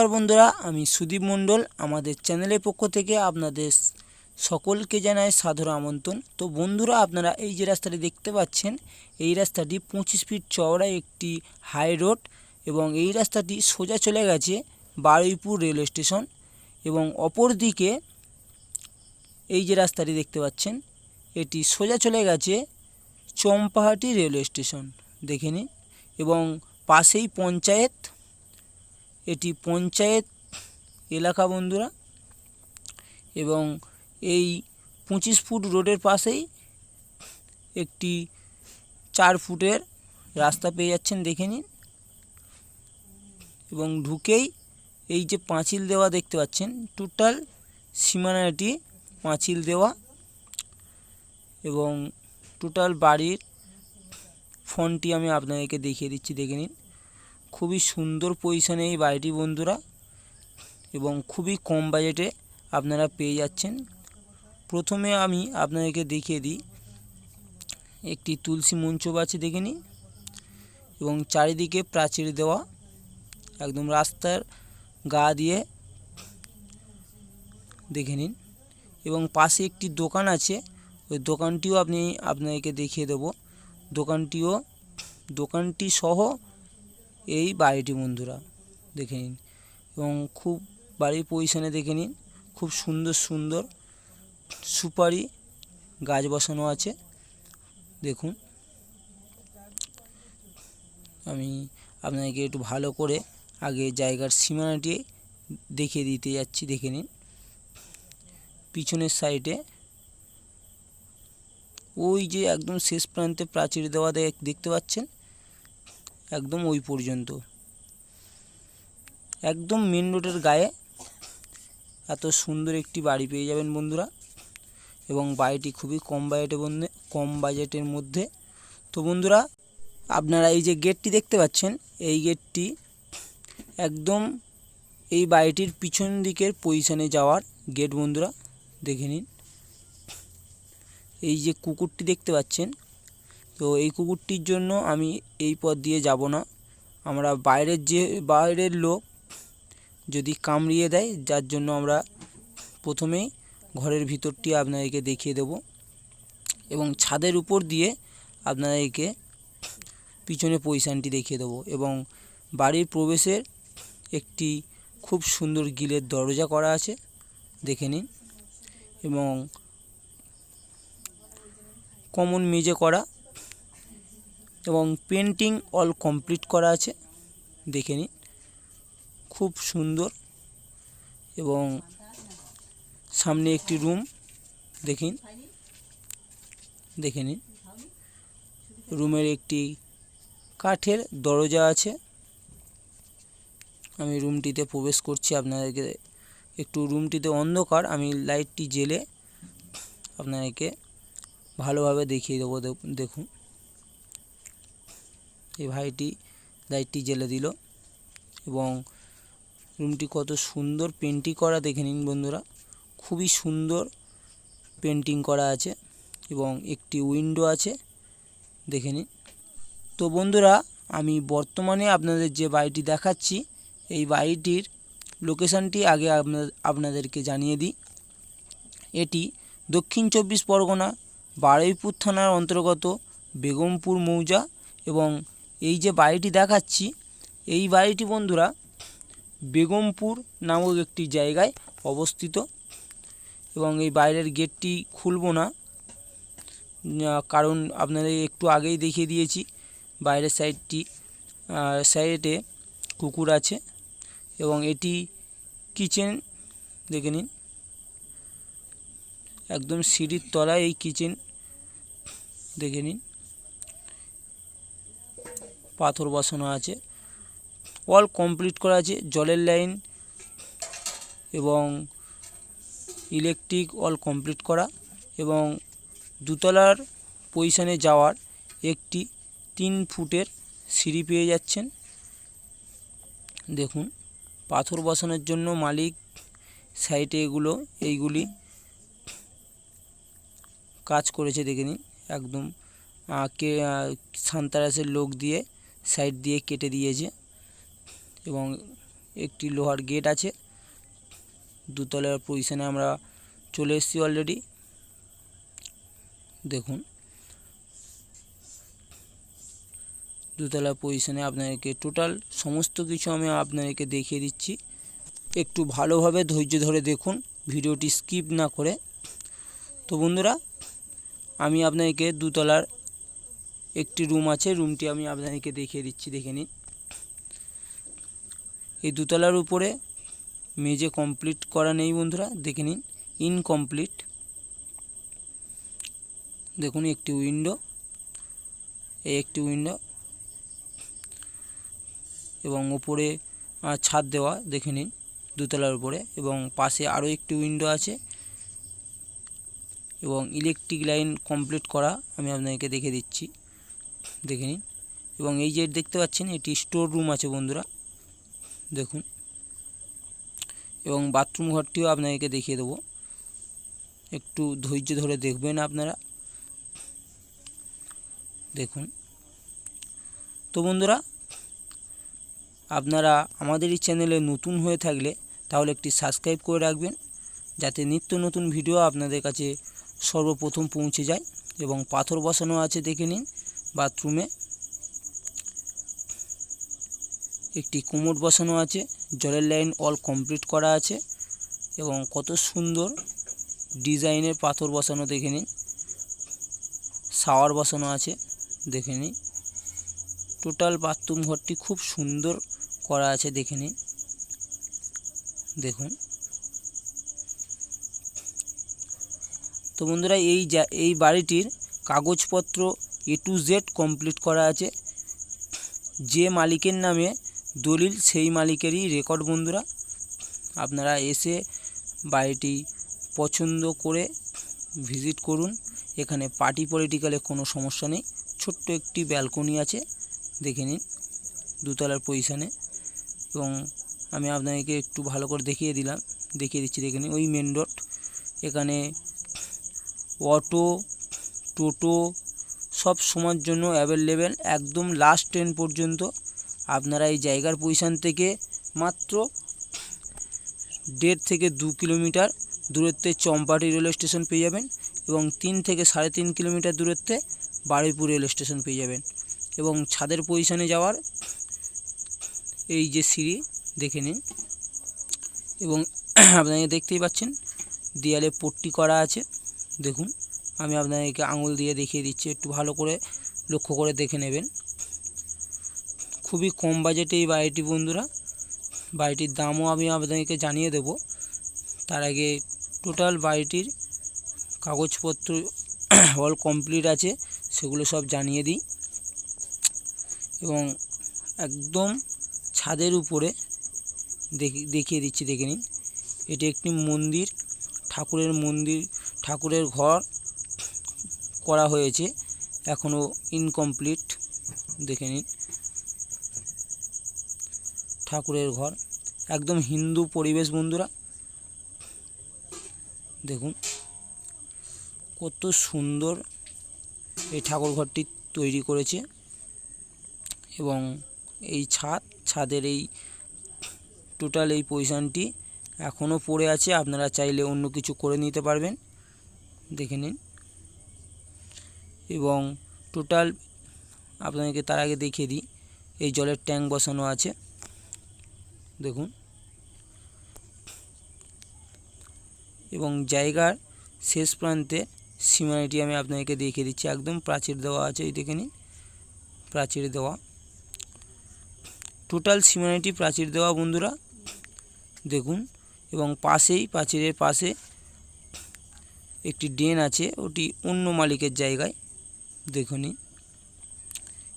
নমস্কার বন্ধুরা, আমি সুদীপ মণ্ডল, আমাদের চ্যানেলের পক্ষ থেকে আপনাদের সকলকে জানাই সাদর আমন্ত্রণ। তো বন্ধুরা, আপনারা এই যে রাস্তাটি দেখতে পাচ্ছেন, এই রাস্তাটি পঁচিশ ফিট চওড়া একটি হাই রোড এবং এই রাস্তাটি সোজা চলে গেছে বারুইপুর রেল স্টেশন এবং অপর দিকে এই যে রাস্তাটি দেখতে পাচ্ছেন, এটি সোজা চলে গেছে চম্পাহাটি রেলওয়ে স্টেশন, দেখে নিন। এবং পাশেই পঞ্চায়েত এটি পঞ্চায়েত এলাকা বন্ধুরা। এবং এই পঁচিশ ফুট রোডের পাশেই একটি চার ফুটের রাস্তা পেয়ে যাচ্ছেন, দেখে নিন। এবং ঢুকেই এই যে পাঁচিল দেওয়া দেখতে পাচ্ছেন, টোটাল সীমানাটি পাঁচিল দেওয়া। এবং টোটাল বাড়ির ফোনটি আমি আপনাদেরকে দেখিয়ে দিচ্ছি, দেখে নিন। খুবই সুন্দর পজিশনে এই বাড়িটি বন্ধুরা এবং খুবই কম বাজেটে আপনারা পেয়ে যাচ্ছেন। প্রথমে আমি আপনাদেরকে দেখিয়ে দিই, একটি তুলসী মঞ্চ আছে দেখে নিই এবং চারিদিকে প্রাচীর দেওয়া, একদম রাস্তার গা দিয়ে দেখে নিন এবং পাশে একটি দোকান আছে, ওই দোকানটিও আপনি আপনাদেরকে দেখিয়ে দেব। দোকানটিও, দোকানটি সহ এই বাড়িটি বন্ধুরা, দেখে নিন। এবং খুব বাড়ির পজিশনে দেখে নিন, খুব সুন্দর সুন্দর সুপারি গাছ বসানো আছে। দেখুন। আমি আপনাকে একটু ভালো করে আগে জায়গার সীমানাটি দেখিয়ে দিতে যাচ্ছি, দেখে নিন। পিছনের সাইডে ওই যে একদম শেষ প্রান্তে প্রাচীর দেওয়া দেখতে পাচ্ছেন? একদম ওই পর্যন্ত। একদম মেন রোডের গায়ে এত সুন্দর একটি বাড়ি পেয়ে যাবেন বন্ধুরা। এবং বাড়িটি খুবই কম বাজেটে মধ্যে কম বাজেটের মধ্যে। তো বন্ধুরা, আপনারা এই যে গেটটি দেখতে পাচ্ছেন, এই গেটটি একদম এই বাড়িটির পিছন দিকের পজিশনে যাওয়ার গেট বন্ধুরা, দেখে নিন। এই যে কুকুরটি দেখতে পাচ্ছেন তো এই কুকুরটির জন্য আমি এই পথ দিয়ে যাব না। আমরা বাইরের যে, বাইরের লোক যদি কামড়িয়ে দেয়, যার জন্য আমরা প্রথমেই ঘরের ভিতরটি আপনাদেরকে দেখিয়ে দেব এবং ছাদের উপর দিয়ে আপনাদেরকে পিছনে পজিশানটি দেখিয়ে দেবো এবং বাড়ির প্রবেশের একটি খুব সুন্দর গিলের দরজা করা আছে, দেখে নিন এবং কমন মেজে করা এবং পেন্টিং অল কমপ্লিট করা আছে। দেখে নিন। খুব সুন্দর। এবং সামনে একটি রুম। দেখিন দেখে নিন। রুমের একটি কাঠের দরজা আছে। আমি রুমটিতে প্রবেশ করছি। আপনাদেরকে একটু রুমটিতে অন্ধকার। আমি লাইটটি জেলে আপনাদেরকে ভালোভাবে দেখিয়ে দেবো। দেখ- দেখুন। এই ভাইটি লাইটটি জেলে দিল এবং রুমটি কত সুন্দর পেন্টিং করা দেখে নিন বন্ধুরা। খুবই সুন্দর পেন্টিং করা আছে এবং একটি উইন্ডো আছে দেখে নিন। তো বন্ধুরা, আমি বর্তমানে আপনাদের যে বাড়িটি দেখাচ্ছি, এই বাড়িটির লোকেশানটি আগে আপনাদের, আপনাদেরকে জানিয়ে দিই। এটি দক্ষিণ চব্বিশ পরগনা বারুইপুর থানার অন্তর্গত বেগমপুর মৌজা এবং এই যে বাড়িটি দেখাচ্ছি, এই বাড়িটি বন্ধুরা বেগমপুর নামক একটি জায়গায় অবস্থিত এবং এই বাইরের গেটটি খুলব না। কারণ আপনাদের একটু আগেই দেখিয়ে দিয়েছি, বাইরের সাইডটি সাইডে কুকুর আছে এবং এটি কিচেন, দেখে নিন। একদম সিঁড়ির তলায় এই কিচেন, দেখে নিন। পাথর বসানো আছে। অল কমপ্লিট করা আছে, জলের লাইন এবং ইলেকট্রিক অল কমপ্লিট করা এবং দুতলার পজিশনে যাওয়ার একটি তিন ফুটের সিঁড়ি পেয়ে যাচ্ছেন। দেখুন, পাথর বসানোর জন্য মালিক সাইটে এগুলো, এইগুলি কাজ করেছে দেখে নিন। একদম কে সান্তারাসের লোক দিয়ে সাইড দিয়ে কেটে দিয়েছে এবং একটি লোহার গেট আছে। দুতলার পজিশনে আমরা চলে এসেছি অলরেডি দেখুন। দুতলা পজিশনে আপনাদেরকে টোটাল সমস্ত কিছু আমি আপনাদেরকে দেখিয়ে দিচ্ছি। একটু ভালোভাবে ধৈর্য ধরে দেখুন, ভিডিওটি স্কিপ না করে। তো বন্ধুরা, আমি আপনাদেরকে দুতলার একটি রুম আছে, রুমটি আমি আপনাদেরকে দেখিয়ে দিচ্ছি, দেখে নিন। এই দুতলার উপরে মেজে কমপ্লিট করা নেই বন্ধুরা, দেখে নিন ইনকমপ্লিট দেখুন, একটি উইন্ডো এই একটি উইন্ডো এবং উপরে ছাদ দেওয়া, দেখে নিন, দুতলার উপরে এবং পাশে আরও একটি উইন্ডো আছে। এবং ইলেকট্রিক লাইন কমপ্লিট করা আমি আপনাদেরকে দেখে দিচ্ছি। দেখে নিন। এবং এই যে দেখতে পাচ্ছেন, এটি স্টোর রুম আছে বন্ধুরা। দেখুন। এবং বাথরুম ঘরটিও আপনাদেরকে দেখিয়ে দেবো। একটু ধৈর্য ধরে দেখবেন আপনারা। দেখুন। তো বন্ধুরা, আপনারা আমাদের এই চ্যানেলে নতুন হয়ে থাকলে তাহলে একটি সাবস্ক্রাইব করে রাখবেন, যাতে নিত্য নতুন ভিডিও আপনাদের কাছে সর্বপ্রথম পৌঁছে যায়। এবং পাথর বসানো আছে দেখে নিন। বাথরুমে। একটি কোমর বসানো আছে, জলের লাইন অল কমপ্লিট করা আছে এবং কত সুন্দর ডিজাইনের পাথর বসানো দেখে নিন। শাওয়ার বসানো আছে দেখে নিন। টোটাল বাথরুম ঘরটি খুব সুন্দর করা আছে দেখে নিন। দেখুন। তো বন্ধুরা, এই যা, এই বাড়িটির কাগজপত্র এ টু জেড কমপ্লিট করা আছে। যে মালিকের নামে দলিল, সেই মালিকেরই রেকর্ড বন্ধুরা। আপনারা এসে বাড়িটি পছন্দ করে ভিজিট করুন। এখানে পার্টি পলিটিক্যালে কোনো সমস্যা নেই। ছোট্ট একটি ব্যালকনি আছে, দেখে নিন দুতলার পজিশানে এবং আমি আপনাদেরকে একটু ভালো করে দেখিয়ে দিলাম। দেখিয়ে দিচ্ছি, দেখে নিন। ওই মেন রোড এখানে অটো টোটো সব সময়ের জন্য অ্যাভেলেবেল একদম লাস্ট ট্রেন পর্যন্ত। আপনারা এই জায়গার পজিশান থেকে মাত্র দেড় থেকে দু কিলোমিটার দূরত্বে চম্পাটি রেল স্টেশন পেয়ে যাবেন এবং তিন থেকে সাড়ে তিন কিলোমিটার দূরত্বে বারুইপুর রেল স্টেশন পেয়ে যাবেন। এবং ছাদের পজিশানে যাওয়ার এই যে সিঁড়ি, দেখে নিন। এবং আপনাকে দেখতেই পাচ্ছেন, দেয়ালে পট্টি করা আছে, দেখুন। আমি আপনাদেরকে আঙুল দিয়ে দেখিয়ে দিচ্ছি, একটু ভালো করে লক্ষ্য করে দেখে নেবেন। খুবই কম বাজেটে এই বাড়িটি বন্ধুরা। বাড়িটির দামও আমি আপনাদেরকে জানিয়ে দেব। তার আগে টোটাল বাড়িটির কাগজপত্র অল কমপ্লিট আছে, সেগুলো সব জানিয়ে দিই। এবং একদম ছাদের উপরে দেখি, দেখিয়ে দিচ্ছি, দেখে নিন। এটি একটি মন্দির, ঠাকুরের মন্দির, ঠাকুরের ঘর। করা হয়েছে। এখনও ইনকমপ্লিট দেখে নিন। ঠাকুরের ঘর। একদম হিন্দু পরিবেশ বন্ধুরা। দেখুন। কত সুন্দর এই ঠাকুর ঘরটি তৈরি করেছে। এবং এই ছাদ, ছাদের এই টোটাল এই পজিশানটি এখনও পড়ে আছে। আপনারা চাইলে অন্য কিছু করে নিতে পারবেন। দেখে নিন। এবং টোটাল আপনাদেরকে তার আগে দেখিয়ে দিই, এই জলের ট্যাঙ্ক বসানো আছে। দেখুন। এবং জায়গার শেষ প্রান্তে সীমানাটি আমি আপনাদেরকে দেখিয়ে দিচ্ছি। একদম প্রাচীর দেওয়া আছে, এই দেখে নিন। প্রাচীর দেওয়া। টোটাল সীমানাটি প্রাচীর দেওয়া, বন্ধুরা। দেখুন। এবং পাশেই, প্রাচীরের পাশে একটি ড্রেন আছে, ওটি অন্য মালিকের জায়গায়। দেখুনি।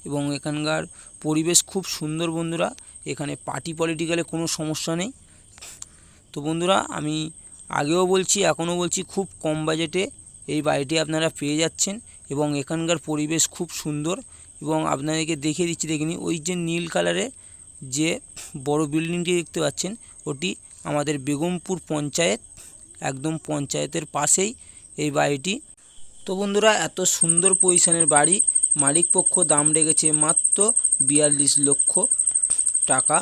এবং এখানকার পরিবেশ খুব সুন্দর বন্ধুরা। এখানে পার্টি পলিটিক্যালে কোনো সমস্যা নেই। তো বন্ধুরা, আমি আগেও বলছি, এখনও বলছি, খুব কম বাজেটে এই বাড়িটি আপনারা পেয়ে যাচ্ছেন। এবং এখানকার পরিবেশ খুব সুন্দর। এবং আপনাদেরকে দেখিয়ে দিচ্ছি দেখিনি ওই যে নীল কালারের যে বড় বিল্ডিংটি দেখতে পাচ্ছেন, ওটি আমাদের বেগমপুর পঞ্চায়েত, একদম পঞ্চায়েতের পাশেই এই বাড়িটি। তো বন্ধুরা এত সুন্দর পজিশনের বাড়ি। মালিক পক্ষ দাম রেখেছে মাত্র বিয়াল্লিশ লক্ষ টাকা।